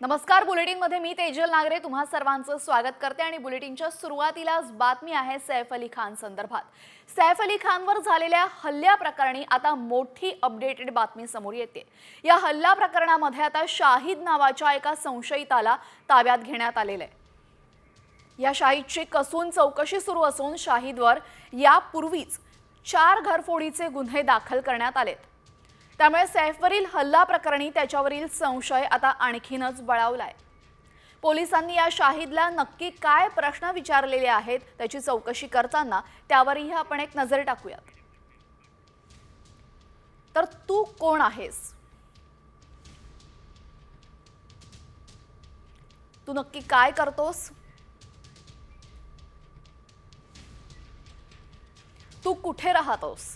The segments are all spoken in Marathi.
नमस्कार बुलेटिनमध्ये मी तेजल नागरे तुम्हा सर्वांचं स्वागत करते आणि बुलेटिनच्या सुरुवातीलाच बातमी आहे सैफ अली खान संदर्भात. सैफ अली खानवर झालेल्या हल्ल्या प्रकरणी आता मोठी अपडेटेड बातमी समोर येते. या हल्ला प्रकरणामध्ये आता शाहिद नावाच्या एका संशयिताला ताब्यात घेण्यात आलेलं आहे. या शाहिदची कसून चौकशी सुरू असून शाहिदवर यापूर्वीच चार घरफोडीचे गुन्हे दाखल करण्यात आलेत. त्यामुळे सैफवरील हल्ला प्रकरणी त्याच्यावरील संशय आता आणखीनच बळावलाय. पोलिसांनी या शाहिदला नक्की काय प्रश्न विचारलेले आहेत त्याची चौकशी करताना त्यावरही आपण एक नजर टाकूयात तर तू कोण आहेस? तू नक्की काय करतोस? तू कुठे राहतोस?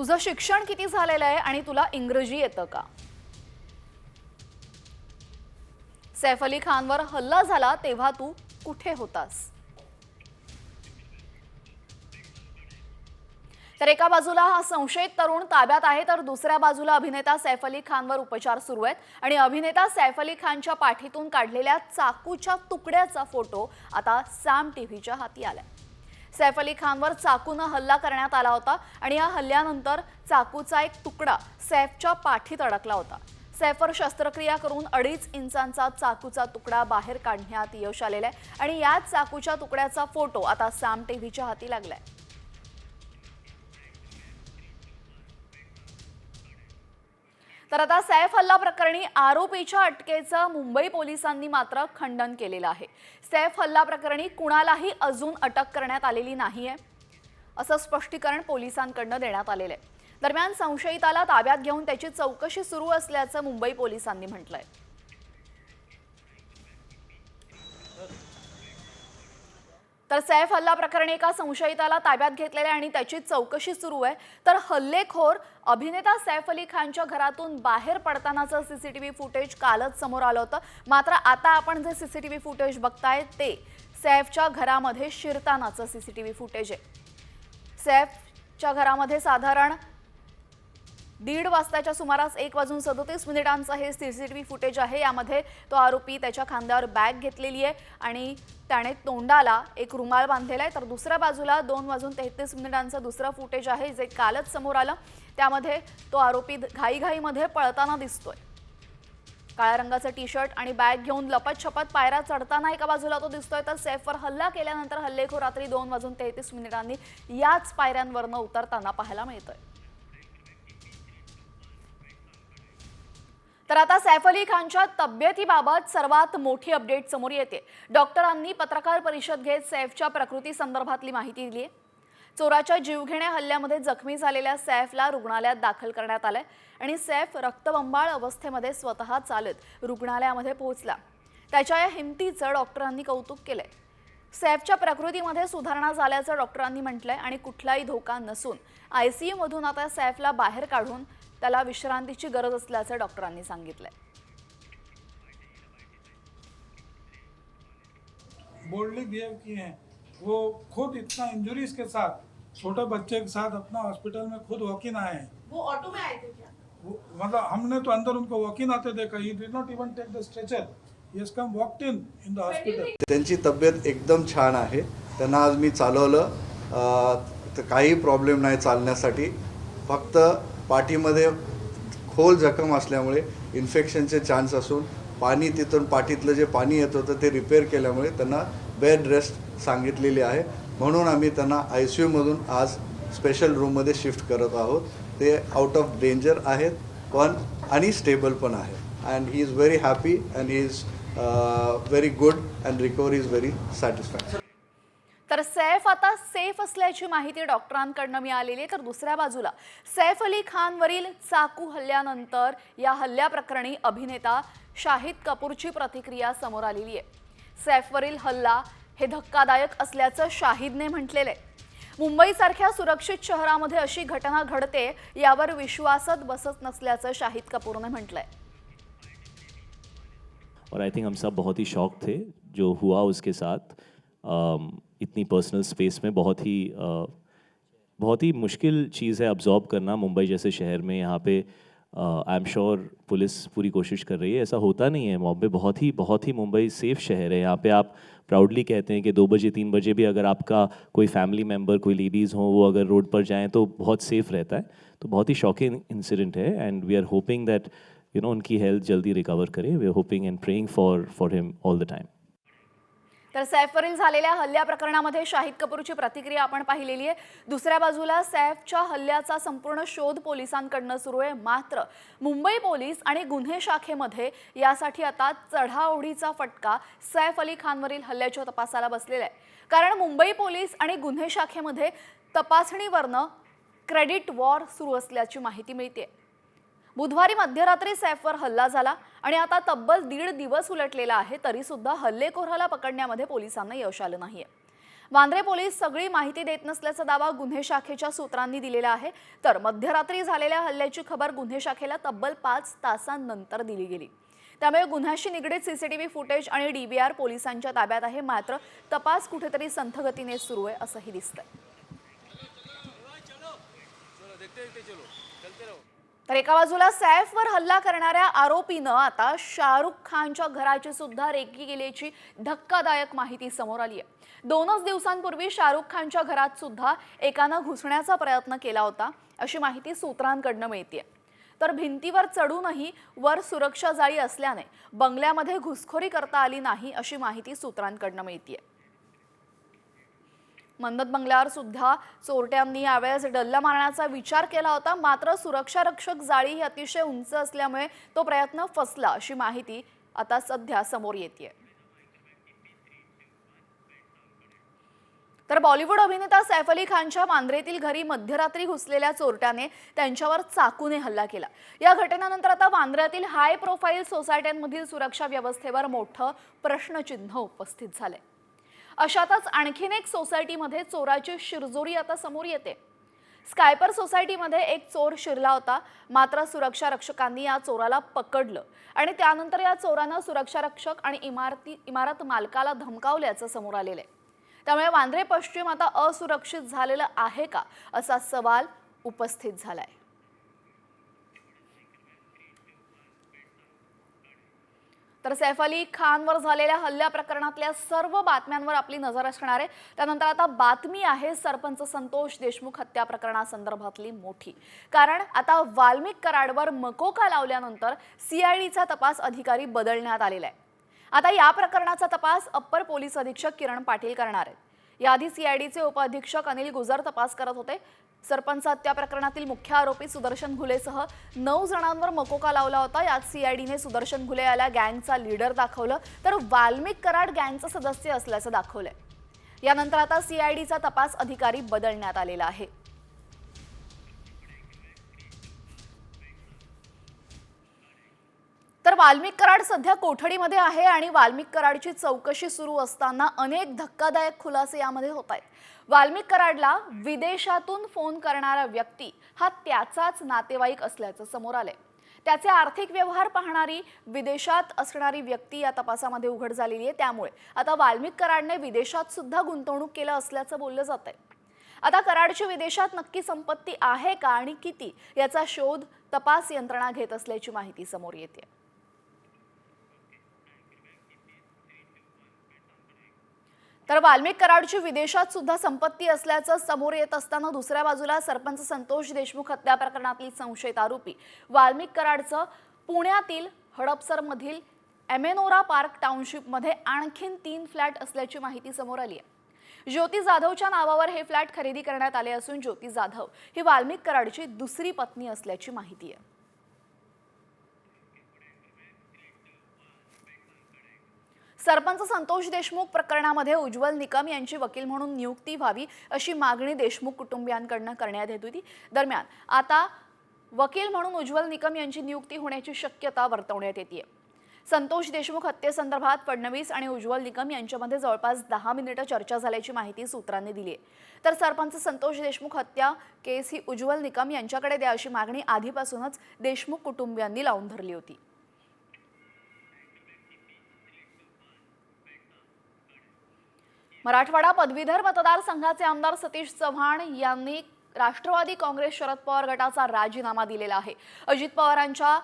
तुझं शिक्षण किती झालेलं आहे आणि तुला इंग्रजी येतं का? सैफ अली खानवर हल्ला झाला तेव्हा तू कुठे होतास? तर एका बाजूला हा संशयित तरुण ताब्यात आहे तर दुसऱ्या बाजूला अभिनेता सैफ अली खानवर उपचार सुरू आहेत. आणि अभिनेता सैफ अली खानच्या पाठीतून काढलेल्या चाकूच्या तुकड्याचा फोटो आता सॅम टीव्हीच्या हाती आलाय. सैफ अली खानवर चाकूनं हल्ला करण्यात आला होता आणि या हल्ल्यानंतर चाकूचा एक तुकडा सैफच्या पाठीत अडकला होता. सैफवर शस्त्रक्रिया करून अडीच इंचांचा चाकूचा तुकडा बाहेर काढण्यात यश आलेला आहे. आणि याच चाकूच्या तुकड्याचा फोटो आता साम टीव्हीच्या हाती लागलाय. तर आता सैफ हल्ला प्रकरणी आरोपीच्या अटकेचं मुंबई पोलिसांनी मात्र खंडन केलेलं आहे. सैफ हल्ला प्रकरणी कुणालाही अजून अटक करण्यात आलेली नाहीये असं स्पष्टीकरण पोलिसांकडनं देण्यात आलेलं आहे. दरम्यान संशयिताला ताब्यात घेऊन त्याची चौकशी सुरू असल्याचं मुंबई पोलिसांनी म्हटलंय. तर सैफ हल्ला प्रकरणी एका संशयिताला ताब्यात घेतलेले आहे आणि त्याची चौकशी सुरू आहे. तर हल्लेखोर अभिनेता सैफ अली खानच्या घरातून बाहेर पडतानाचं सीसीटीव्ही फुटेज कालच समोर आलं होतं. मात्र आता आपण जे सीसीटीव्ही फुटेज बघताय ते सैफच्या घरामध्ये शिरतानाचं सीसीटीव्ही फुटेज आहे. सैफच्या घरामध्ये साधारण दीड वाजताच्या सुमारास एक वाजून सदोतीस मिनिटांचं हे सीसीटीव्ही फुटेज आहे. यामध्ये तो आरोपी त्याच्या खांद्यावर बॅग घेतलेली आहे आणि त्याने तोंडाला एक रुमाल बांधलेला आहे. तर दुसऱ्या बाजूला दोन वाजून तेहतीस मिनिटांचं दुसरं फुटेज आहे जे कालच समोर आलं. त्यामध्ये तो आरोपी घाईघाईमध्ये पळताना दिसतोय. काळ्या रंगाचं टी शर्ट आणि बॅग घेऊन लपत छपत पायऱ्या चढताना एका बाजूला तो दिसतोय. तर सेफवर हल्ला केल्यानंतर हल्लेखोर रात्री दोन वाजून तेहतीस मिनिटांनी याच पायऱ्यांवरनं उतरताना पाहायला मिळतोय. तर आता सैफ अली खानच्या तब्येतीबाबत सर्वात मोठी अपडेट समोर येते. डॉक्टरांनी पत्रकार परिषद घेत सैफच्या प्रकृती संदर्भातली माहिती दिली आहे चोराच्या जीवघेण्या हल्ल्यामध्ये जखमी झालेल्या सैफला रुग्णालयात दाखल करण्यात आलंय आणि सैफ रक्तबंबाळ अवस्थेमध्ये स्वतः चालत रुग्णालयामध्ये पोहोचला. त्याच्या या हिमतीचं डॉक्टरांनी कौतुक केलंय. सैफच्या प्रकृतीमध्ये सुधारणा झाल्याचं डॉक्टरांनी म्हटलंय आणि कुठलाही धोका नसून आय सी यूमधून आता सैफला बाहेर काढून त्याला विश्रांतीची गरज असल्याचं डॉक्टरांनी सांगितलंय. बोल्डली बिहेव किए हैं वो खुद इतना इंजरीज के साथ छोटे बच्चे के साथ अपना हॉस्पिटल में खुद वॉक इन आए हैं। वो ऑटो में आए थे क्या? वो- मतलब हमने तो अंदर उनको वॉक इन आते देखा he did not even take the stretcher he has come walked in in the hospital त्यांची तब्येत एकदम छान आहे. त्यांना आज मी चालवलं. तर काही प्रॉब्लेम नाही चालण्यासाठी. फक्त पाठीमध्ये खोल जखम असल्यामुळे इन्फेक्शनचे चान्स असून पाणी तिथून पाठीतलं जे पाणी येत होतं ते रिपेअर केल्यामुळे त्यांना बेड रेस्ट सांगितलेली आहे. म्हणून आम्ही त्यांना आय सी यूमधून आज स्पेशल रूममध्ये शिफ्ट करत आहोत. ते आउट ऑफ डेंजर आहेत पण आणि स्टेबल पण आहे. And he is very happy and he is very good and recover is very satisfaction तर सैफ आता सेफ असल्याची माहिती डॉक्टरांकडनं मिळालेली आहे. तर दुसऱ्या बाजूला सैफ अली खानवरील चाकू हल्ल्यानंतर या हल्ल्याप्रकरणी अभिनेता शाहिद कपूरची प्रतिक्रिया समोर आलेली आहे. सैफवरील हल्ला हे धक्कादायक असल्याचं शाहिदने म्हटलेलं आहे. मुंबईसारख्या सुरक्षित शहरामध्ये अशी घटना घडते यावर विश्वासच बसत नसल्याचं शाहिद कपूरने म्हटलंय. और आई थिंक हम सब बहुत ही शॉक थे जो हुआ उसके साथ। इतनी पर्सनल स्पेस में बहुत ही बहुत ही मुश्किल चीज़ है अब्जॉर्ब करना मुंबई जैसे शहर में। यहाँ पे आई एम श्योर पुलिस पूरी कोशिश कर रही है। ऐसा होता नहीं है। बॉम्बे बहुत ही बहुत ही मुंबई सेफ़ शहर है। यहाँ पे आप प्राउडली कहते हैं कि दो बजे, तीन बजे भी अगर आपका कोई फैमिली मेंबर कोई लेडीज़ हो, वो अगर रोड पर जाएँ तो बहुत सेफ़ रहता है। तो बहुत ही शॉकिंग इंसिडेंट है and we are hoping that you know उनकी हेल्थ जल्दी रिकवर करे। We are hoping and praying for for him all the time तर सैफवरील झालेल्या हल्ल्या प्रकरणामध्ये शाहिद कपूरची प्रतिक्रिया आपण पाहिलेली आहे. दुसऱ्या बाजूला सैफच्या हल्ल्याचा संपूर्ण शोध पोलिसांकडनं सुरू आहे. मात्र मुंबई पोलीस आणि गुन्हे शाखेमध्ये यासाठी आता चढाओढीचा फटका सैफ अली खानवरील हल्ल्याच्या तपासाला बसलेला आहे. कारण मुंबई पोलीस आणि गुन्हे शाखेमध्ये तपासणीवरनं क्रेडिट वॉर सुरू असल्याची माहिती मिळते बुधवारी मध्यरात्री सैफवर हल्ला झाला आणि आता तब्बल दीड दिवस उलटलेला आहे तरी सुद्धा हल्लेखोराला पकडण्यामध्ये पोलिसांना यश आलं नाहीये. वांद्रे पोलीस सगळी माहिती देत नसल्याचा दावा गुन्हे शाखेच्या सूत्रांनी दिलेला आहे. तर मध्यरात्री झालेल्या हल्ल्याची खबर गुन्हे शाखेला तब्बल पाच तासांनंतर दिली गेली. त्यामुळे गुन्ह्याशी निगडीत सीसीटीव्ही फुटेज आणि डीबीआर पोलिसांच्या ताब्यात आहे. मात्र तपास कुठेतरी संथगतीने सुरू आहे असंही दिसतंय. तर एका बाजूला सैफवर हल्ला करणाऱ्या आरोपीनं आता शाहरुख खानच्या घराची सुद्धा रेकी केल्याची धक्कादायक माहिती समोर आली आहे दोनच दिवसांपूर्वी शाहरुख खानच्या घरात सुद्धा एकानं घुसण्याचा प्रयत्न केला होता अशी माहिती सूत्रांकडनं मिळते तर भिंतीवर चढूनही वर सुरक्षा जाळी असल्याने बंगल्यामध्ये घुसखोरी करता आली नाही अशी माहिती सूत्रांकडनं मिळते मन्नत बंगल्यावर सुद्धा चोरट्यांनी यावेळेस डल्ला मारण्याचा विचार केला होता. मात्र सुरक्षा रक्षक जाळी ही अतिशय उंच असल्यामुळे तो प्रयत्न फसला अशी माहिती आता सध्या समोर येते तर बॉलिवूड अभिनेता सैफ अली खानच्या मांद्रेतील घरी मध्यरात्री घुसलेल्या चोरट्याने त्यांच्यावर चाकूने हल्ला केला. या घटनेनंतर आता वांद्र्यातील हाय प्रोफाईल सोसायट्यांमधील सुरक्षा व्यवस्थेवर मोठं प्रश्नचिन्ह उपस्थित झालंय. अशातच आणखीन एक सोसायटीमध्ये चोराची शिरजोरी आता समोर येते. स्कायपर सोसायटीमध्ये एक चोर शिरला होता. मात्र सुरक्षा रक्षकांनी या चोराला पकडलं आणि त्यानंतर या चोरानं सुरक्षा रक्षक आणि इमारती इमारत मालकाला धमकावल्याचं समोर आलेलं आहे. त्यामुळे वांद्रे पश्चिम आता असुरक्षित झालेलं आहे का असा सवाल उपस्थित झालाय. तर सैफ अली खानवर झालेल्या हल्ल्या प्रकरणातल्या सर्व बातम्यांवर आपली नजर असणार आहे. त्यानंतर आता बातमी आहे सरपंच संतोष देशमुख हत्या प्रकरणासंदर्भातली मोठी. कारण आता वाल्मिक कराडवर मकोका लावल्यानंतर सीआयडीचा तपास अधिकारी बदलण्यात आलेला आहे. आता या प्रकरणाचा तपास अप्पर पोलीस अधीक्षक किरण पाटील करणार आहेत. याआधी सीआयडीचे उपअधीक्षक अनिल गुजर तपास करत होते. सरपंच हत्या प्रकरणातील मुख्य आरोपी सुदर्शन घुलेसह नऊ जणांवर मकोका लावला होता. यात सीआयडीने सुदर्शन घुले याला गँगचा लीडर दाखवलं. तर वाल्मिक कराड गँगचा सदस्य असल्याचं दाखवलंय. यानंतर आता सीआयडीचा तपास अधिकारी बदलण्यात आलेला आहे. तर वाल्मिक कराड सध्या कोठडीमध्ये आहे आणि वाल्मिक कराडची चौकशी सुरू असताना अनेक धक्कादायक खुलासे यामध्ये होत आहेत. वाल्मिक कराडला विदेशातून फोन करणारा व्यक्ती हा त्याचाच नातेवाईक असल्याचं समोर आलंय. त्याचे आर्थिक व्यवहार पाहणारी विदेशात असणारी व्यक्ती या तपासामध्ये उघड झालेली आहे. त्यामुळे आता वाल्मिक कराडने विदेशात सुद्धा गुंतवणूक केलं असल्याचं बोललं जात आहे आता कराडची विदेशात नक्की संपत्ती आहे का आणि किती याचा शोध तपास यंत्रणा घेत असल्याची माहिती समोर येते तर वाल्मिक कराडची विदेशात सुद्धा संपत्ती असल्याचं समोर येत असताना दुसऱ्या बाजूला सरपंच संतोष देशमुख हत्या प्रकरणातील संशयित आरोपी. वाल्मिक कराडचं पुण्यातील हडपसरमधील एमेनोरा पार्क टाउनशिपमध्ये आणखीन तीन फ्लॅट असल्याची माहिती समोर आली आहे. ज्योती जाधवच्या नावावर हे फ्लॅट खरेदी करण्यात आले असून ज्योती जाधव ही वाल्मिक कराडची दुसरी पत्नी असल्याची माहिती आहे. सरपंच संतोष देशमुख प्रकरणामध्ये उज्ज्वल निकम यांची वकील म्हणून नियुक्ती व्हावी अशी मागणी देशमुख कुटुंबियांकडनं करण्यात येत होती. दरम्यान आता वकील म्हणून उज्ज्वल निकम यांची नियुक्ती होण्याची शक्यता वर्तवण्यात येते संतोष देशमुख हत्येसंदर्भात फडणवीस आणि उज्ज्वल निकम यांच्यामध्ये जवळपास दहा मिनिटं चर्चा झाल्याची माहिती सूत्रांनी दिली आहे तर सरपंच संतोष देशमुख हत्या केस ही उज्ज्वल निकम यांच्याकडे द्या अशी मागणी आधीपासूनच देशमुख कुटुंबियांनी लावून धरली होती. मराठवाडा पदवीधर मतदारसंघाचे आमदार सतीश चव्हाण यांनी राष्ट्रवादी काँग्रेस शरद पवार गटाचा राजीनामा दिलेला आहे. अजित पवारांच्या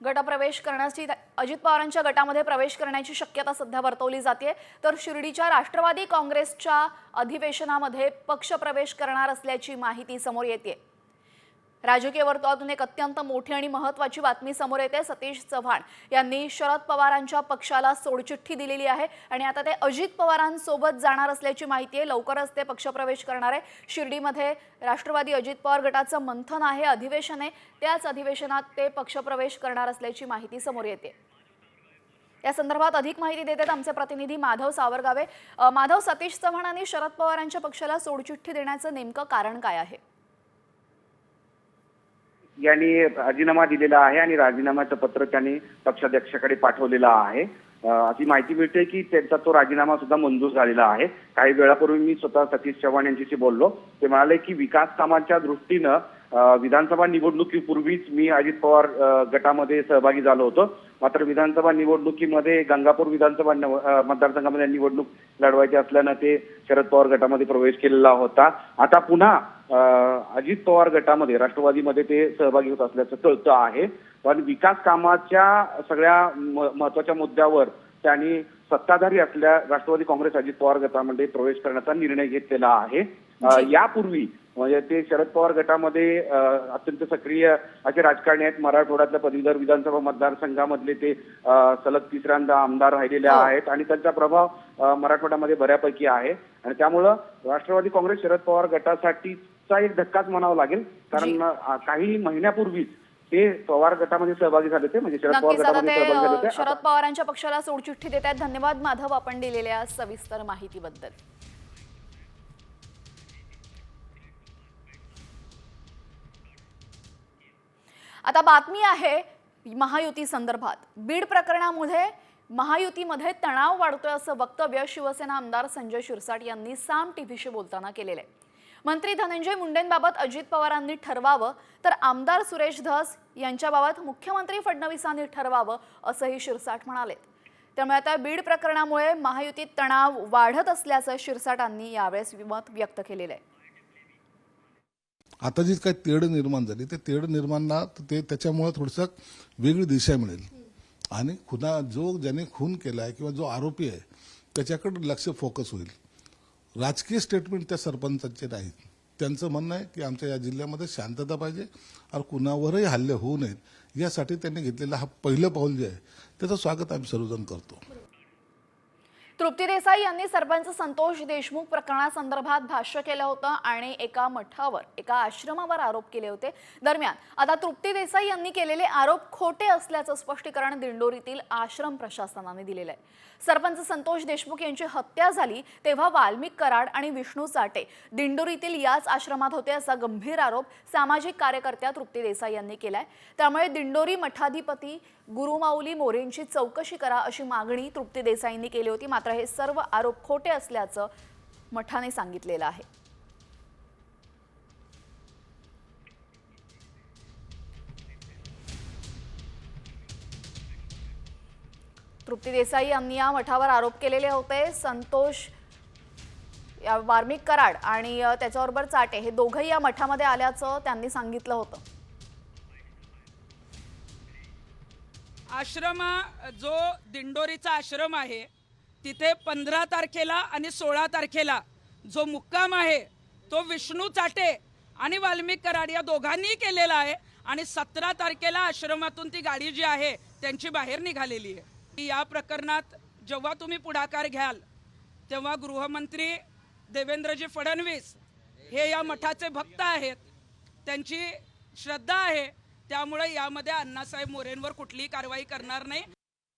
गटप्रवेश करण्याची अजित पवारांच्या गटामध्ये प्रवेश करण्याची शक्यता सध्या वर्तवली जाते. तर शिर्डीच्या राष्ट्रवादी काँग्रेसच्या अधिवेशनामध्ये पक्षप्रवेश करणार असल्याची माहिती समोर येते राजकीय वर्तुळातून एक अत्यंत मोठी आणि महत्वाची बातमी समोर येते. सतीश चव्हाण यांनी शरद पवारांच्या पक्षाला सोडचिठ्ठी दिलेली आहे आणि आता ते अजित पवारांसोबत जाणार असल्याची माहिती आहे. लवकरच ते पक्षप्रवेश करणार आहे. शिर्डीमध्ये राष्ट्रवादी अजित पवार गटाचं मंथन आहे. अधिवेशन आहे त्याच अधिवेशनात ते पक्षप्रवेश करणार असल्याची माहिती समोर येते. या संदर्भात अधिक माहिती देतात आमचे प्रतिनिधी माधव सावरगावे. माधव सतीश चव्हाण आणि शरद पवारांच्या पक्षाला सोडचिठ्ठी देण्याचं नेमकं कारण काय आहे? यांनी राजीनामा दिलेला आहे आणि राजीनाम्याचं पत्र त्यांनी पक्षाध्यक्षाकडे पाठवलेलं आहे. अशी माहिती मिळते की त्यांचा तो राजीनामा सुद्धा मंजूर झालेला आहे. काही वेळापूर्वी मी स्वतः सतीश चव्हाण यांच्याशी बोललो. ते म्हणाले की विकास कामाच्या दृष्टीनं विधानसभा निवडणुकीपूर्वीच मी अजित पवार गटामध्ये सहभागी झालो होतो. मात्र विधानसभा निवडणुकीमध्ये गंगापूर विधानसभा मतदारसंघामध्ये निवडणूक लढवायची असल्यानं ते शरद पवार गटामध्ये प्रवेश केलेला होता. आता पुन्हा अजित पवार गटामध्ये राष्ट्रवादीमध्ये ते सहभागी होत असल्याचं कळतं आहे. पण विकास कामाच्या सगळ्या महत्त्वाच्या मुद्द्यावर त्यांनी सत्ताधारी असल्या राष्ट्रवादी काँग्रेस अजित पवार गटामध्ये प्रवेश करण्याचा निर्णय घेतलेला आहे. यापूर्वी म्हणजे ते शरद पवार गटामध्ये अत्यंत सक्रिय असे राजकारणी आहेत. मराठवाड्यातल्या पदवीधर विधानसभा मतदारसंघामध्ये ते सलग तिसऱ्यांदा आमदार राहिलेले हो. आहेत आणि त्यांचा प्रभाव मराठवाड्यामध्ये बऱ्यापैकी आहे. आणि त्यामुळं राष्ट्रवादी काँग्रेस शरद पवार गटासाठीचा एक धक्काच म्हणावा लागेल. कारण काही महिन्यापूर्वीच ते पवार गटामध्ये सहभागी झाले होते. म्हणजे शरद पवार गटामध्ये सहभागी झाले होते. शरद पवारांच्या पक्षाला सोडचिठ्ठी देत आहेत. धन्यवाद माधव. आपण दिलेल्या सविस्तर माहितीबद्दल. आता बातमी आहे महायुती संदर्भात. बीड प्रकरणामध्ये महायुतीमध्ये तणाव वाढतोय असं वक्तव्य शिवसेना आमदार संजय शिरसाट यांनी साम टीव्हीशी बोलताना केलेलं आहे. मंत्री धनंजय मुंडेंबाबत अजित पवारांनी ठरवावं तर आमदार सुरेश धस यांच्याबाबत मुख्यमंत्री फडणवीसांनी ठरवावं असंही शिरसाट म्हणाले त्यामुळे आता बीड प्रकरणामुळे महायुतीत तणाव वाढत असल्याचं शिरसाटांनी यावेळेस मत व्यक्त केलेलं आहे. आता जी काही तेढ निर्माण झाली ते तेढ निर्माणला ते त्याच्यामुळे थोडंसं वेगळी दिशा मिळेल. आणि खुना जो ज्याने खून केला आहे किंवा जो आरोपी आहे त्याच्याकडे लक्ष फोकस होईल. राजकीय स्टेटमेंट त्या सरपंचाचे नाहीत. त्यांचं म्हणणं आहे की आमच्या या जिल्ह्यामध्ये शांतता पाहिजे आणि कुणावरही हल्ले होऊ नयेत. यासाठी त्यांनी घेतलेला हा पहिलं पाऊल जे आहे त्याचं स्वागत आम्ही सर्वजण करतो. तृप्ती देसाई यांनी सरपंच संतोष देशमुख प्रकरणासंदर्भात भाष्य केलं होतं आणि एका मठावर एका आश्रमावर आरोप केले होते. दरम्यान आता तृप्ती देसाई यांनी केलेले आरोप खोटे असल्याचं स्पष्टीकरण दिंडोरीतील आश्रम प्रशासनाने दिलेलं आहे. सरपंच संतोष देशमुख यांची हत्या झाली तेव्हा वाल्मिक कराड आणि विष्णू चाटे दिंडोरीतील याच आश्रमात होते असा गंभीर आरोप सामाजिक कार्यकर्त्या तृप्ती देसाई यांनी केलाय. त्यामुळे दिंडोरी मठाधिपती गुरुमाऊली मोरेंची चौकशी करा अशी मागणी तृप्ती देसाईंनी केली होती. मात्र हे सर्व आरोप खोटे असल्याचं मठाने सांगितलेलं आहे. तृप्ती देसाई यांनी या मठावर आरोप केलेले होते. संतोष या वार्मिक कराड आणि त्याच्याबरोबर चाटे हे दोघंही या मठामध्ये आल्याचं त्यांनी सांगितलं होतं. आश्रम जो दिंडोरीचा आश्रम आहे तिथे पंधरा तारखेला आणि सोळा तारखेला जो मुक्काम आहे तो विष्णू चाटे आणि वाल्मिक कराड या दोघांनी केलेला आहे आणि सतरा तारखेला आश्रमातून ती गाडी जी आहे त्यांची बाहेर निघालेली आहे. या प्रकरणात जेव्हा तुम्ही पुढाकार घ्याल तेव्हा गृहमंत्री देवेंद्रजी फडणवीस हे या मठाचे भक्त आहेत त्यांची श्रद्धा आहे त्यामुळे यामध्ये अण्णासाहेब मोरेंवर कुठलीही कारवाई करणार नाही.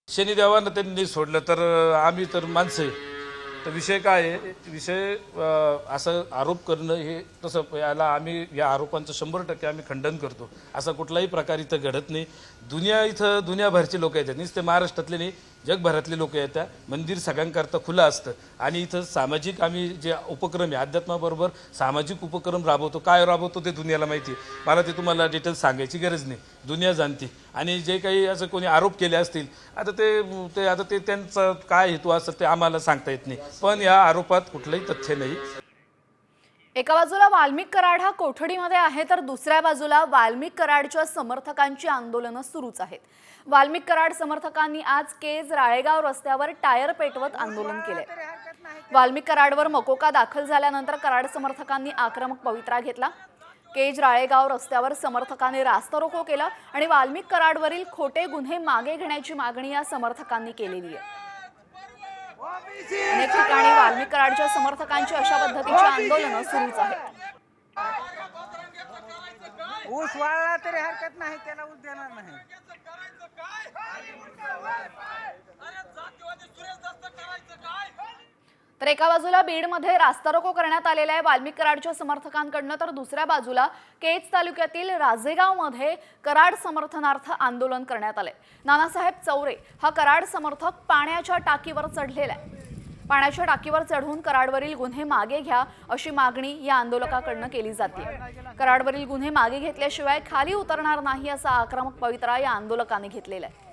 शनिदेवानं त्यांनी सोडलं तर आम्ही तर माणसं आहे. तर विषय काय आहे? विषय असं आरोप करणं हे तसं याला आम्ही या आरोपांचं शंभर टक्के आम्ही खंडन करतो. असा कुठलाही प्रकार इथं घडत नाही. दुनिया इथं दुनियाभरचे लोक येतात नुसते महाराष्ट्रातले नाही जगभरातले लोक येतात मंदिर सगळ्यांकरता खुलं असतं. आणि इथं सामाजिक आम्ही जे उपक्रम आहे अध्यात्माबरोबर सामाजिक उपक्रम राबवतो. काय राबवतो ते दुनियाला माहिती आहे. मला ते तुम्हाला डिटेल्स सांगायची गरज नाही. दुनिया जाणते. आणि जे काही असं कोणी आरोप केले असतील आता ते ते आता ते त्यांचा काय हेतू असतं ते आम्हाला सांगता येत नाही. पण या आरोपात कुठलंही तथ्य नाही. एका बाजूला वाल्मिक कराड हा कोठडीमध्ये आहे तर दुसऱ्या बाजूला वाल्मिक कराडच्या समर्थकांची आंदोलनं सुरूच आहेत. वाल्मिक कराड समर्थकांनी आज केज राळेगाव रस्त्यावर टायर पेटवत आंदोलन केले वाल्मिक कराडवर मकोका दाखल झाल्यानंतर कराड समर्थकांनी आक्रमक पवित्रा घेतला. केज राळेगाव रस्त्यावर समर्थकांनी रास्तारोको केला आणि वाल्मिक कराडवरील खोटे गुन्हे मागे घेण्याची मागणी या समर्थकांनी केलेली आहे. अनेक ठिकाणी वाल्मिक कराडच्या समर्थकांची अशा पद्धतीची आंदोलनं सुरूच आहेत. ऊस वाळला तरी हरकत नाही त्याला ऊस देणार नाही. तर एका बाजूला बीडमध्ये रास्तारोको करण्यात आलेला आहे. वाल्मिक कराडच्या समर्थकांकडनं तर दुसऱ्या बाजूला केज तालुक्यातील राजेगावमध्ये कराड समर्थनार्थ आंदोलन करण्यात आलंय. नानासाहेब चौरे हा कराड समर्थक पाण्याच्या टाकीवर चढलेला आहे. पाण्याच्या टाकीवर चढून कराडवरील गुन्हे मागे घ्या अशी मागणी या आंदोलकाकडनं केली जाते. कराडवरील गुन्हे मागे घेतल्याशिवाय खाली उतरणार नाही असा आक्रमक पवित्रा या आंदोलकांनी घेतलेला आहे.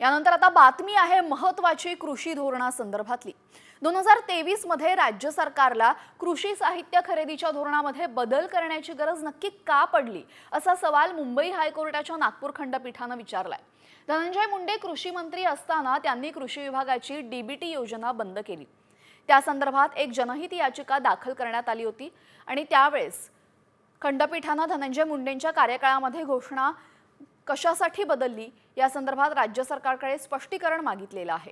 यानंतर आता बातमी आहे महत्वाची कृषी धोरणासंदर्भातली. दोन हजार तेवीसमध्ये राज्य सरकारला कृषी साहित्य खरेदीच्या धोरणामध्ये बदल करण्याची गरज नक्की का पडली असा सवाल मुंबई हायकोर्टाच्या नागपूर खंडपीठानं विचारलाय. धनंजय मुंडे कृषी मंत्री असताना त्यांनी कृषी विभागाची डीबीटी योजना बंद केली. त्या संदर्भात एक जनहित याचिका दाखल करण्यात आली होती आणि त्यावेळेस खंडपीठानं धनंजय मुंडेंच्या कार्यकाळामध्ये घोषणा कशासाठी बदलली या संदर्भात राज्य सरकारकडे स्पष्टीकरण मागितलेलं आहे.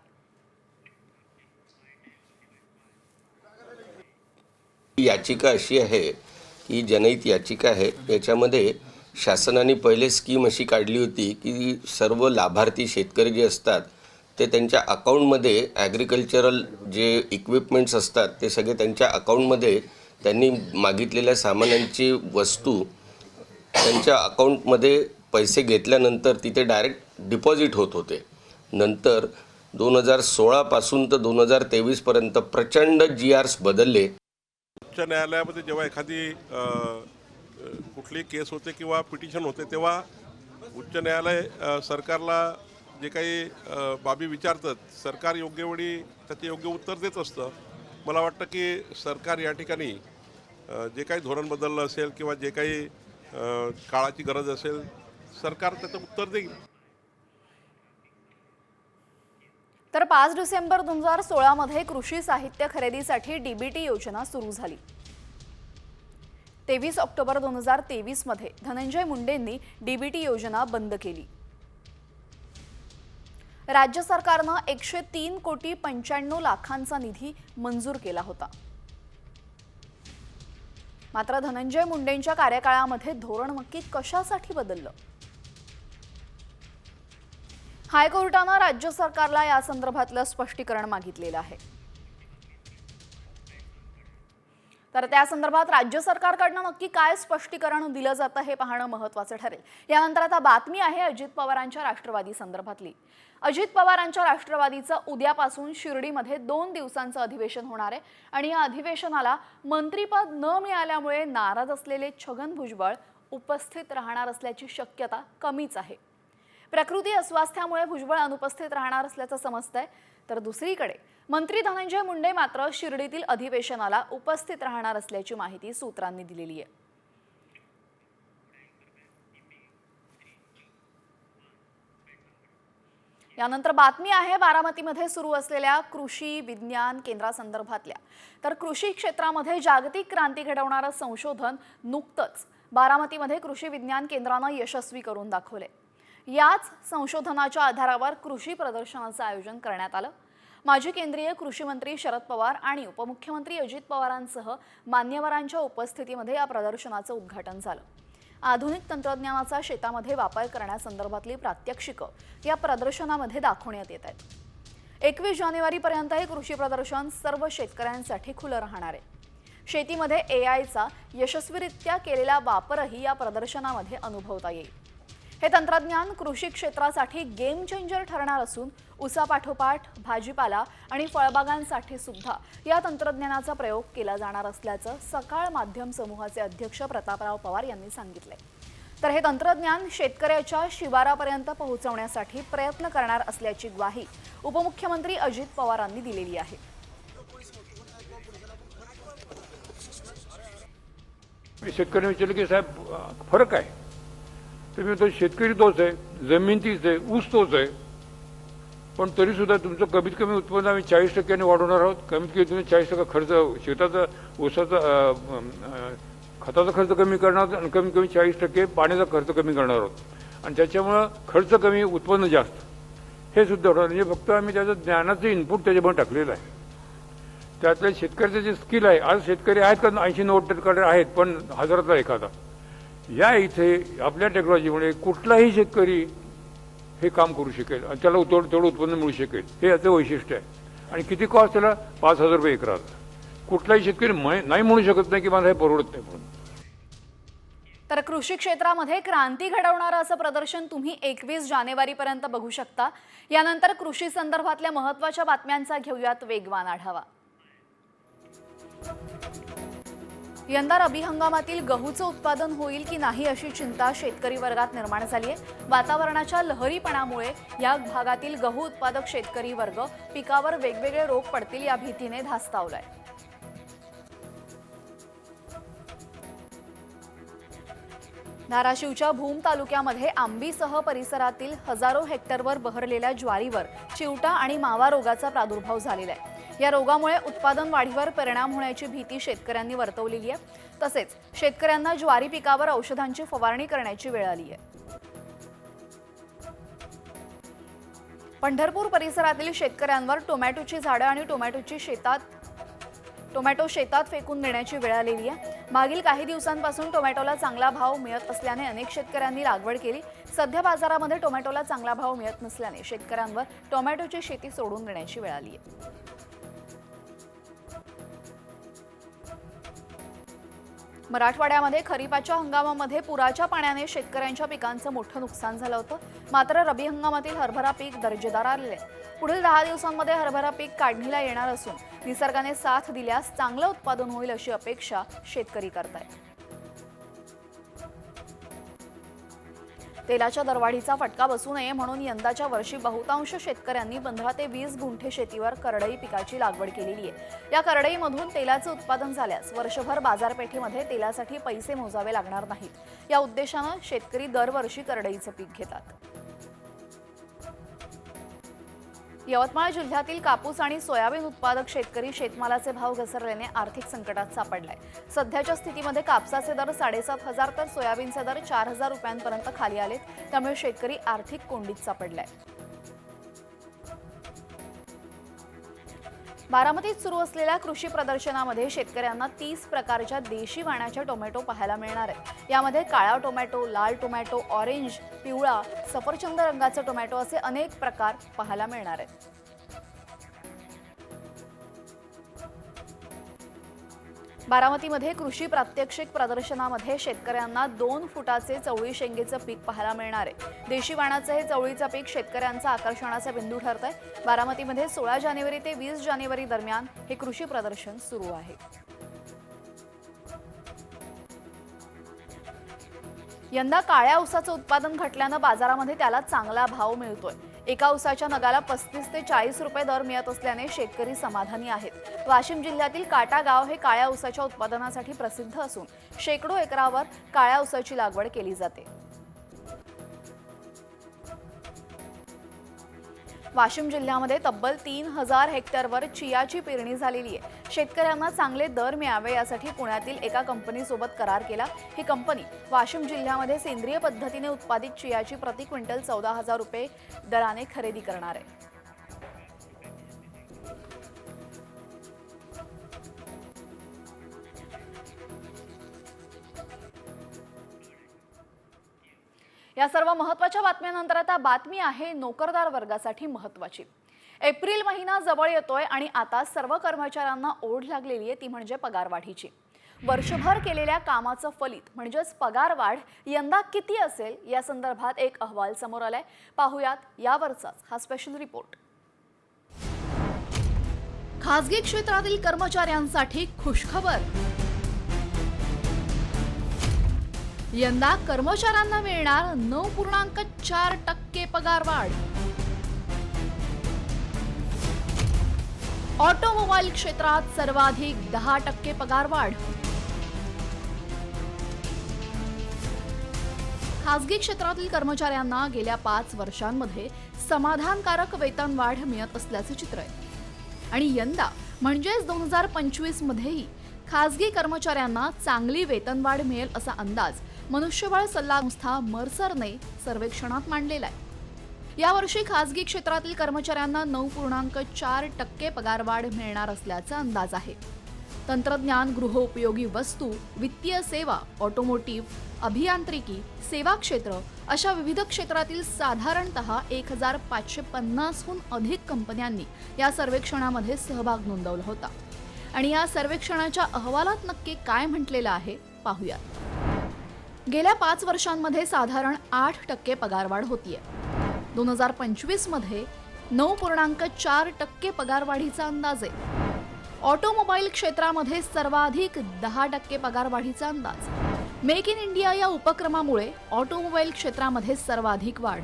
याचिका अशी आहे की जनहित याचिका आहे. याच्यामध्ये शासनाने पहिले स्कीम अशी काढली होती की सर्व लाभार्थी शेतकरी जे असतात ते त्यांच्या अकाउंटमध्ये ॲग्रिकल्चरल जे इक्विपमेंट्स असतात ते सगळे त्यांच्या अकाउंटमध्ये त्यांनी मागितलेल्या सामानांची वस्तू त्यांच्या अकाउंटमध्ये पैसे घेतल्यानंतर तिथे डायरेक्ट डिपॉझिट होत होते. नंतर दोन हजार सोळापासून तर दोन हजार तेवीसपर्यंत प्रचंड जी आर्स बदलले. उच्च न्यायालयामध्ये जेव्हा एखादी कुठली केस होते किंवा पिटिशन होते तेव्हा उच्च न्यायालय सरकारला जे काही बाबी विचारतात सरकार योग्य वेळी त्याचे योग्य उत्तर देत असतं. मला वाटतं की सरकार या ठिकाणी जे काही धोरण बदललं असेल किंवा जे काही काळाची गरज असेल सरकार त्याचं उत्तर देईल. तर पाच डिसेंबर दोन हजार सोळामध्ये कृषी साहित्य खरेदीसाठी डीबीटी योजना सुरू झाली. तेवीस ऑक्टोबर दोन हजार तेवीसमध्ये धनंजय मुंडेंनी डीबीटी योजना बंद केली. राज्य सरकारनं एकशे तीन कोटी पंच्याण्णव लाखांचा निधी मंजूर केला होता. मात्र धनंजय मुंडेंच्या कार्यकाळामध्ये धोरण नक्की कशासाठी बदललं? हायकोर्टानं राज्य सरकारला या संदर्भातलं स्पष्टीकरण मागितलेलं आहे. तर त्या संदर्भात राज्य सरकारकडनं नक्की काय स्पष्टीकरण दिलं जातं हे पाहणं महत्वाचं ठरेल. यानंतर आता बातमी आहे अजित पवारांच्या राष्ट्रवादी संदर्भातली. अजित पवारांच्या राष्ट्रवादीचं उद्यापासून शिर्डीमध्ये दोन दिवसांचं अधिवेशन होणार आहे आणि या अधिवेशनाला मंत्रीपद न मिळाल्यामुळे नाराज असलेले छगन भुजबळ उपस्थित राहणार असल्याची शक्यता कमीच आहे. प्रकृती अस्वास्थ्यामुळे भुजबळ अनुपस्थित राहणार असल्याचं समजतंय. तर दुसरीकडे मंत्री धनंजय मुंडे मात्र शिर्डीतील अधिवेशनाला उपस्थित राहणार असल्याची माहिती सूत्रांनी दिलेली आहे. यानंतर बातमी आहे बारामतीमध्ये सुरू असलेल्या कृषी विज्ञान केंद्रासंदर्भातल्या. तर कृषी क्षेत्रामध्ये जागतिक क्रांती घडवणारं संशोधन नुकतंच बारामतीमध्ये कृषी विज्ञान केंद्रानं यशस्वी करून दाखवले याच संशोधनाच्या आधारावर कृषी प्रदर्शनाचं आयोजन करण्यात आलं. माजी केंद्रीय कृषी मंत्री शरद पवार आणि उपमुख्यमंत्री अजित पवारांसह मान्यवरांच्या उपस्थितीमध्ये या प्रदर्शनाचं उद्घाटन झालं. आधुनिक तंत्रज्ञानाचा शेतामध्ये वापर करण्यासंदर्भातली प्रात्यक्षिकं या प्रदर्शनामध्ये दाखवण्यात येत आहेत. एकवीस जानेवारीपर्यंत हे कृषी प्रदर्शन सर्व शेतकऱ्यांसाठी खुलं राहणार आहे. शेतीमध्ये ए आयचा यशस्वीरित्या केलेला वापरही या प्रदर्शनामध्ये अनुभवता येईल. हे तंत्रज्ञान कृषी क्षेत्रासाठी गेम चेंजर ठरणार असून उसापाठोपाठ भाजीपाला आणि फळबागांसाठी सुद्धा या तंत्रज्ञानाचा प्रयोग केला जाणार असल्याचं सकाळ माध्यम समूहाचे अध्यक्ष प्रतापराव पवार यांनी सांगितले तर हे तंत्रज्ञान शेतकऱ्याच्या शिवारापर्यंत पोहोचवण्यासाठी प्रयत्न करणार असल्याची ग्वाही उपमुख्यमंत्री अजित पवारांनी दिलेली आहे. शेतकऱ्यांनी विचारलं की साहेब फरक आहे. तर मी म्हणतो शेतकरी तोच आहे जमीन तीच आहे ऊस तोच आहे. पण तरी सुद्धा तुमचं कमीत कमी उत्पन्न आम्ही चाळीस टक्क्याने वाढवणार आहोत. कमीत कमी तुम्ही चाळीस टक्का खर्च शेताचा ऊसाचा खताचा खर्च कमी करणार आहोत आणि कमीत कमी चाळीस टक्के पाण्याचा खर्च कमी करणार आहोत. आणि त्याच्यामुळं खर्च कमी उत्पन्न जास्त. हे सुद्धा होणार. म्हणजे फक्त आम्ही त्याचं ज्ञानाचं इनपुट त्याच्यामध्ये टाकलेलं आहे. त्यातल्या शेतकऱ्याचं जे स्किल आहे आज शेतकरी आहेत का ऐंशी नव्वद टक्के आहेत पण हजारातला एखादा. या इथे आपल्या टेक्नॉलॉजीमुळे कुठलाही शेतकरी हे काम करू शकेल आणि त्याला तेवढं तेवढं उत्पन्न मिळू शकेल. हे याचं वैशिष्ट्य आहे. आणि किती कॉस्ट त्याला? पाच हजार रुपये एकरात. कुठलाही शेतकरी नाही म्हणू शकत नाही की मला हे परवडत नाही म्हणून. तर कृषी क्षेत्रामध्ये क्रांती घडवणारं असं प्रदर्शन तुम्ही एकवीस जानेवारीपर्यंत बघू शकता. यानंतर कृषी संदर्भातल्या महत्त्वाच्या बातम्यांचा घेऊयात वेगवान आढावा. यंदा रबी हंगामातील गहूचं उत्पादन होईल की नाही अशी चिंता शेतकरी वर्गात निर्माण झाली आहे वातावरणाच्या लहरीपणामुळे या भागातील गहू उत्पादक शेतकरी वर्ग पिकावर वेगवेगळे रोग पडतील या भीतीने धास्तावलाय. धाराशिवच्या भूम तालुक्यामध्ये आंबीसह परिसरातील हजारो हेक्टरवर बहरलेल्या ज्वारीवर चिवटा आणि मावा रोगाचा प्रादुर्भाव झालेला आहे या रोगामुळे उत्पादन वाढीवर परिणाम होण्याची भीती शेतकऱ्यांनी वर्तवलेली आहे. तसेच शेतकऱ्यांना ज्वारी पिकावर औषधांची फवारणी करण्याची वेळ आली आहे. पंढरपूर परिसरातील शेतकऱ्यांवर टोमॅटोची झाडं आणि टोमॅटोची शेतात टोमॅटो शेतात फेकून देण्याची वेळ आलेली आहे. मागील काही दिवसांपासून टोमॅटोला चांगला भाव मिळत असल्याने अनेक शेतकऱ्यांनी लागवड केली. सध्या बाजारामध्ये टोमॅटोला चांगला भाव मिळत नसल्याने शेतकऱ्यांवर टोमॅटोची शेती सोडून देण्याची वेळ आली आहे. मराठवाड्यामध्ये खरीपाच्या हंगामामध्ये पुराच्या पाण्याने शेतकऱ्यांच्या पिकांचं मोठं नुकसान झालं होतं मात्र रबी हंगामातील हरभरा पीक दर्जेदार आले आहे. पुढील दहा दिवसांमध्ये हरभरा पीक काढणीला येणार असून निसर्गाने साथ दिल्यास चांगलं उत्पादन होईल अशी अपेक्षा शेतकरी करतायत तेलाच्या दरवाढीचा फटका बसू नये म्हणून यंदाच्या वर्षी बहुतांश शेतकऱ्यांनी पंधरा ते वीस गुंठे शेतीवर करडई पिकाची लागवड केलेली आहे. या करडईमधून तेलाचं उत्पादन झाल्यास वर्षभर बाजारपेठेमध्ये तेलासाठी पैसे मोजावे लागणार नाहीत. या उद्देशानं शेतकरी दरवर्षी करडईचं पीक घेतात. यवतमाळ जिल्ह्यातील कापूस आणि सोयाबीन उत्पादक शेतकरी शेतमालाचे भाव घसरल्याने आर्थिक संकटात सापडलाय. सध्याच्या स्थितीमध्ये कापसाचे दर साडेसात हजार तर सोयाबीनचे दर चार हजार रुपयांपर्यंत खाली आले त्यामुळे शेतकरी आर्थिक कोंडीत सापडलाय. बारामतीत सुरू असलेल्या कृषी प्रदर्शनामध्ये शेतकऱ्यांना तीस प्रकारच्या देशी वाण्याच्या टोमॅटो पाहायला मिळणार आहे यामध्ये काळा टोमॅटो लाल टोमॅटो ऑरेंज पिवळा सफरचंद रंगाचा टोमॅटो असे अनेक प्रकार पाहायला मिळणार आहेत. बारामतीमध्ये कृषी प्रात्यक्षिक प्रदर्शनामध्ये शेतकऱ्यांना दोन फुटाचे चवळी शेंगेचं पीक पाहायला मिळणार आहे. देशी वाणाचं हे चवळीचं पीक शेतकऱ्यांचा आकर्षणाचा बिंदू ठरत आहे बारामतीमध्ये सोळा जानेवारी ते वीस जानेवारी दरम्यान हे कृषी प्रदर्शन सुरू आहे. यंदा काळ्या ऊसाचं उत्पादन घटल्यानं बाजारामध्ये त्याला चांगला भाव मिळतोय. एका ऊसाच्या नगाला पस्तीस ते चाळीस रुपये दर मिळत असल्याने शेतकरी समाधानी आहेत. वाशिम जिल्ह्यातील काटा गाव हे काळ्या ऊसाच्या उत्पादनासाठी प्रसिद्ध असून शेकडो एकरावर काळ्या ऊसाची लागवड केली जाते. वाशिम जिल्ह्यामध्ये तब्बल तीन हजार हेक्टरवर चियाची पेरणी झालेली आहे. शेतकऱ्यांना चांगले दर मिळावे यासाठी पुण्यातील एका कंपनीसोबत करार केला. ही कंपनी वाशिम जिल्ह्यामध्ये सेंद्रिय पद्धतीने उत्पादित चियाची प्रति क्विंटल चौदा हजार रुपये दराने खरेदी करणार आहे. या सर्व महत्त्वाच्या बातम्यानंतर आता बातमी आहे नोकरदार वर्गासाठी महत्वाची एप्रिल महिना जवळ येतोय आणि आता सर्व कर्मचाऱ्यांना ओढ लागलेली आहे ती म्हणजे पगारवाढीची. वर्षभर केलेल्या कामाचं फलित म्हणजेच पगारवाढ यंदा किती असेल या संदर्भात एक अहवाल समोर आलाय. पाहुयात यावरचाच हा स्पेशल रिपोर्ट खासगी क्षेत्रातील कर्मचाऱ्यांसाठी खुशखबर. यंदा कर्मचाऱ्यांना मिळणार नऊ पूर्णांक चार टक्के पगार वाढ ऑटोमोबाईल क्षेत्रात सर्वाधिक दहा टक्के पगार वाढ खासगी क्षेत्रातील कर्मचाऱ्यांना गेल्या पाच वर्षांमध्ये समाधानकारक वेतन वाढ मिळत असल्याचे चित्र आहे. आणि यंदा म्हणजेच दोन हजार पंचवीस मध्येही खासगी कर्मचाऱ्यांना चांगली वेतनवाढ मिळेल असा अंदाज मनुष्यबळ सल्ला संस्था मर्सरने सर्वेक्षणात मांडलेला आहे. यावर्षी खासगी क्षेत्रातील कर्मचाऱ्यांना नऊ पूर्णांक चार टक्के पगारवाढ मिळणार असल्याचा अंदाज आहे. तंत्रज्ञान गृहोपयोगी वस्तू वित्तीय सेवा ऑटोमोटिव्ह अभियांत्रिकी सेवा क्षेत्र अशा विविध क्षेत्रातील साधारणतः एक हजार पाचशे पन्नासहून अधिक कंपन्यांनी या सर्वेक्षणामध्ये सहभाग नोंदवला होता. आणि या सर्वेक्षणाच्या अहवालात नक्की काय म्हटलेलं आहे पाहूयात. गेल्या पाच वर्षांमध्ये साधारण आठ टक्के पगारवाढ होतीये. दोन हजार पंचवीसमध्ये नऊ पूर्णांक चार टक्के पगारवाढीचा अंदाज. आहे ऑटोमोबाईल क्षेत्रामध्ये सर्वाधिक दहा टक्के पगारवाढीचा अंदाज. मेक इन इंडिया या उपक्रमामुळे ऑटोमोबाईल क्षेत्रामध्ये सर्वाधिक वाढ.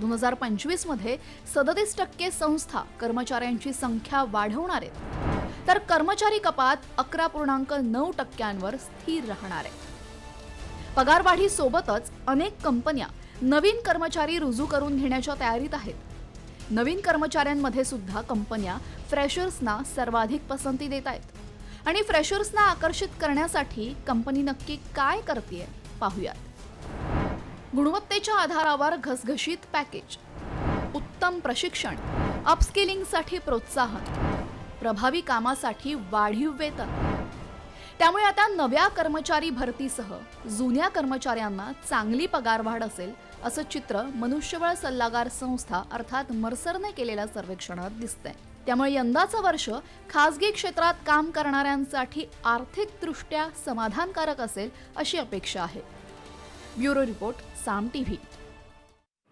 दोन हजार पंचवीसमध्ये सदतीस टक्के संस्था कर्मचाऱ्यांची संख्या वाढवणार आहेत. तर कर्मचारी कपात अकरा पूर्णांक नऊ टक्क्यांवर स्थिर राहणार आहे. पगारवाढी सोबतच अनेक कंपन्या नवीन कर्मचारी रुजू करून घेण्याच्या तयारीत आहेत. नवीन कर्मचाऱ्यांमध्ये सुद्धा कंपन्या फ्रेशर्सना सर्वाधिक पसंती देत आहेत. आणि फ्रेशर्सना आकर्षित करण्यासाठी कंपनी नक्की काय करते पाहूयात. गुणवत्तेच्या आधारावर घसघशीत पॅकेज उत्तम प्रशिक्षण अपस्किलिंगसाठी प्रोत्साहन प्रभावी कामासाठी वाढीव वेतन त्यामुळे आता नव्या कर्मचारी भरतीसह जुन्या कर्मचाऱ्यांना चांगली पगारवाढ असेल असं चित्र मनुष्यबळ सल्लागार संस्था अर्थात मर्सरने केलेल्या सर्वेक्षणात दिसतंय. त्यामुळे यंदाचं वर्ष खासगी क्षेत्रात काम करणाऱ्यांसाठी आर्थिकदृष्ट्या समाधानकारक असेल अशी अपेक्षा आहे. Bureau report Saam TV.